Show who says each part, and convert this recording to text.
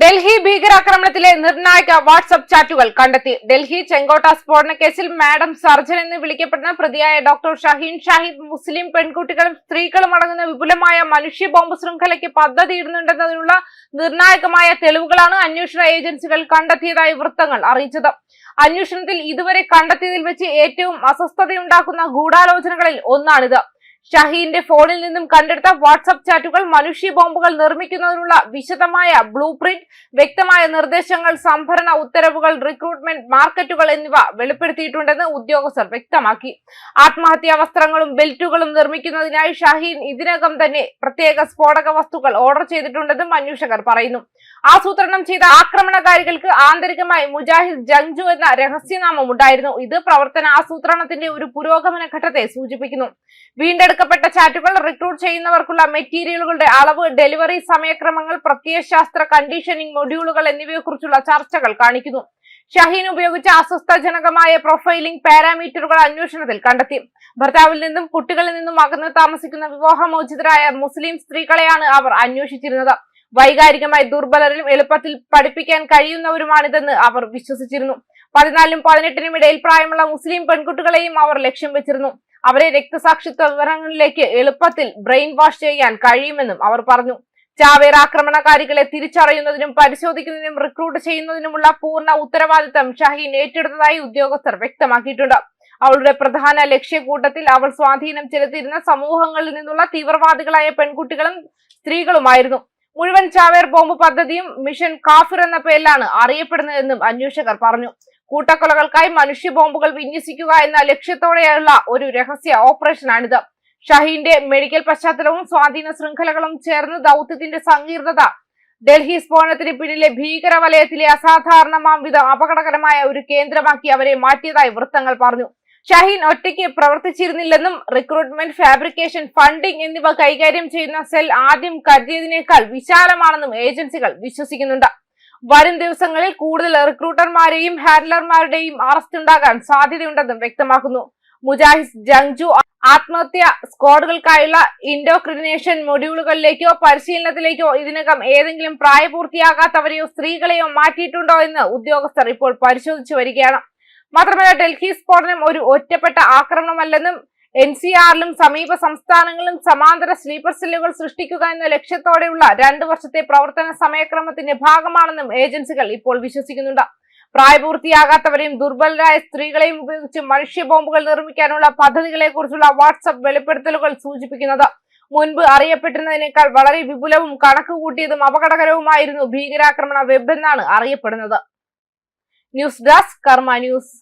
Speaker 1: ഡൽഹി ഭീകരാക്രമണത്തിലെ നിർണായക വാട്സ്ആപ്പ് ചാറ്റുകൾ കണ്ടെത്തി. ഡൽഹി ചെങ്കോട്ട സ്ഫോടന കേസിൽ മാഡം സർജൻ എന്ന് വിളിക്കപ്പെടുന്ന പ്രതിയായ ഡോക്ടർ ഷഹീൻ ഷാഹിദ് മുസ്ലിം പെൺകുട്ടികളും സ്ത്രീകളും അടങ്ങുന്ന വിപുലമായ മനുഷ്യ ബോംബ് ശൃംഖലയ്ക്ക് പദ്ധതിയിടുന്നുണ്ടെന്നതിനുള്ള നിർണായകമായ തെളിവുകളാണ് അന്വേഷണ ഏജൻസികൾ കണ്ടെത്തിയതായി വൃത്തങ്ങൾ അറിയിച്ചത്. അന്വേഷണത്തിൽ ഇതുവരെ കണ്ടെത്തിയതിൽ വെച്ച് ഏറ്റവും അസ്വസ്ഥതയുണ്ടാക്കുന്ന ഗൂഢാലോചനകളിൽ ഒന്നാണിത്. ഷഹീന്റെ ഫോണിൽ നിന്നും കണ്ടെടുത്ത വാട്സ്ആപ്പ് ചാറ്റുകൾ മനുഷ്യ ബോംബുകൾ നിർമ്മിക്കുന്നതിനുള്ള വിശദമായ ബ്ലൂ പ്രിന്റ് വ്യക്തമായ നിർദ്ദേശങ്ങൾ സംഭരണ ഉത്തരവുകൾ റിക്രൂട്ട്മെന്റ് മാർക്കറ്റുകൾ എന്നിവ വെളിപ്പെടുത്തിയിട്ടുണ്ടെന്ന് ഉദ്യോഗസ്ഥർ വ്യക്തമാക്കി. ആത്മഹത്യാ വസ്ത്രങ്ങളും ബെൽറ്റുകളും നിർമ്മിക്കുന്നതിനായി ഷഹീൻ ഇതിനകം തന്നെ പ്രത്യേക സ്ഫോടക വസ്തുക്കൾ ഓർഡർ ചെയ്തിട്ടുണ്ടെന്നും അന്വേഷകർ പറയുന്നു. ആസൂത്രണം ചെയ്ത ആക്രമണകാരികൾക്ക് ആന്തരികമായി മുജാഹിദ് ജംജു എന്ന രഹസ്യനാമം ഉണ്ടായിരുന്നു. ഇത് പ്രവർത്തന ആസൂത്രണത്തിന്റെ ഒരു പുരോഗമന ഘട്ടത്തെ സൂചിപ്പിക്കുന്നു. വീണ്ടെടുക്കപ്പെട്ട ചാറ്റുകൾ റിക്രൂട്ട് ചെയ്യുന്നവർക്കുള്ള മെറ്റീരിയലുകളുടെ അളവ് ഡെലിവറി സമയക്രമങ്ങൾ പ്രത്യയശാസ്ത്ര കണ്ടീഷനിങ് മൊഡ്യൂളുകൾ എന്നിവയെക്കുറിച്ചുള്ള ചർച്ചകൾ കാണിക്കുന്നു. ഷഹീൻ ഉപയോഗിച്ച അസ്വസ്ഥജനകമായ പ്രൊഫൈലിംഗ് പാരാമീറ്ററുകൾ അന്വേഷണത്തിൽ കണ്ടെത്തി. ഭർത്താവിൽ നിന്നും കുട്ടികളിൽ നിന്നും അകന്ന് താമസിക്കുന്ന വിവാഹമോചിതരായ മുസ്ലിം സ്ത്രീകളെയാണ് അവർ അന്വേഷിച്ചിരുന്നത്. വൈകാരികമായി ദുർബലരും എളുപ്പത്തിൽ പഠിപ്പിക്കാൻ കഴിയുന്നവരുമാണിതെന്ന് അവർ വിശ്വസിച്ചിരുന്നു. പതിനാലിനും പതിനെട്ടിനും ഇടയിൽ പ്രായമുള്ള മുസ്ലിം പെൺകുട്ടികളെയും അവർ ലക്ഷ്യം വെച്ചിരുന്നു. അവരെ രക്തസാക്ഷിത്വ വിവരങ്ങളിലേക്ക് എളുപ്പത്തിൽ ബ്രെയിൻ വാഷ് ചെയ്യാൻ കഴിയുമെന്നും അവർ പറഞ്ഞു. ചാവേർ ആക്രമണകാരികളെ തിരിച്ചറിയുന്നതിനും പരിശോധിക്കുന്നതിനും റിക്രൂട്ട് ചെയ്യുന്നതിനുമുള്ള പൂർണ ഉത്തരവാദിത്തം ഷഹീൻ ഏറ്റെടുത്തതായി ഉദ്യോഗസ്ഥർ വ്യക്തമാക്കിയിട്ടുണ്ട്. അവളുടെ പ്രധാന ലക്ഷ്യകൂട്ടത്തിൽ അവൾ സ്വാധീനം ചെലുത്തിയിരുന്ന സമൂഹങ്ങളിൽ നിന്നുള്ള തീവ്രവാദികളായ പെൺകുട്ടികളും സ്ത്രീകളുമായിരുന്നു. മുഴുവൻ ചാവേർ ബോംബ് പദ്ധതിയും മിഷൻ കാഫിർ എന്ന പേരിലാണ് അറിയപ്പെടുന്നതെന്നും അന്വേഷകർ പറഞ്ഞു. കൂട്ടക്കൊലകൾക്കായി മനുഷ്യ ബോംബുകൾ വിന്യസിക്കുക എന്ന ലക്ഷ്യത്തോടെയുള്ള ഒരു രഹസ്യ ഓപ്പറേഷനാണിത്. ഷഹീന്റെ മെഡിക്കൽ പശ്ചാത്തലവും സ്വാധീന ശൃംഖലകളും ചേർന്ന് ദൗത്യത്തിന്റെ സങ്കീർണത. ഡൽഹി സ്ഫോടനത്തിന് പിന്നിലെ ഭീകര വലയത്തിലെ അസാധാരണമാം വിധം അപകടകരമായ ഒരു കേന്ദ്രമാക്കി അവരെ മാറ്റിയതായി വൃത്തങ്ങൾ പറഞ്ഞു. ഷഹീൻ ഒറ്റയ്ക്ക് പ്രവർത്തിച്ചിരുന്നില്ലെന്നും റിക്രൂട്ട്മെന്റ് ഫാബ്രിക്കേഷൻ ഫണ്ടിംഗ് എന്നിവ കൈകാര്യം ചെയ്യുന്ന സെൽ ആദ്യം കരുതിയതിനേക്കാൾ വിശാലമാണെന്നും ഏജൻസികൾ വിശ്വസിക്കുന്നുണ്ട്. വരും ദിവസങ്ങളിൽ കൂടുതൽ റിക്രൂട്ടർമാരെയും ഹാൻഡലർമാരുടെയും അറസ്റ്റ് ഉണ്ടാകാൻ സാധ്യതയുണ്ടെന്നും വ്യക്തമാക്കുന്നു. മുജാഹിദ് ജംഗ്ജു ആത്മഹത്യ സ്ക്വാഡുകൾക്കായുള്ള ഇൻഡോക്രിനേഷൻ മൊഡ്യൂളുകളിലേക്കോ പരിശീലനത്തിലേക്കോ ഇതിനകം ഏതെങ്കിലും പ്രായപൂർത്തിയാകാത്തവരെയോ സ്ത്രീകളെയോ മാറ്റിയിട്ടുണ്ടോ എന്ന് ഉദ്യോഗസ്ഥർ ഇപ്പോൾ പരിശോധിച്ചു വരികയാണ്. മാത്രമല്ല ഡൽഹി സ്ഫോടനം ഒരു ഒറ്റപ്പെട്ട ആക്രമണമല്ലെന്നും എൻ സി ആറിലും സമീപ സംസ്ഥാനങ്ങളിലും സമാന്തര സ്ലീപ്പർ സെല്ലുകൾ സൃഷ്ടിക്കുക എന്ന ലക്ഷ്യത്തോടെയുള്ള രണ്ടു വർഷത്തെ പ്രവർത്തന സമയക്രമത്തിന്റെ ഭാഗമാണെന്നും ഏജൻസികൾ ഇപ്പോൾ വിശ്വസിക്കുന്നുണ്ട്. പ്രായപൂർത്തിയാകാത്തവരെയും ദുർബലരായ സ്ത്രീകളെയും ഉപയോഗിച്ച് മനുഷ്യ ബോംബുകൾ നിർമ്മിക്കാനുള്ള പദ്ധതികളെ കുറിച്ചുള്ള വാട്സപ്പ് വെളിപ്പെടുത്തലുകൾ സൂചിപ്പിക്കുന്നത്. മുൻപ് അറിയപ്പെട്ടിരുന്നതിനേക്കാൾ വളരെ വിപുലവും കണക്ക് കൂട്ടിയതും അപകടകരവുമായിരുന്നു ഭീകരാക്രമണ വെബ് എന്നാണ് അറിയപ്പെടുന്നത്. News desk Karma news.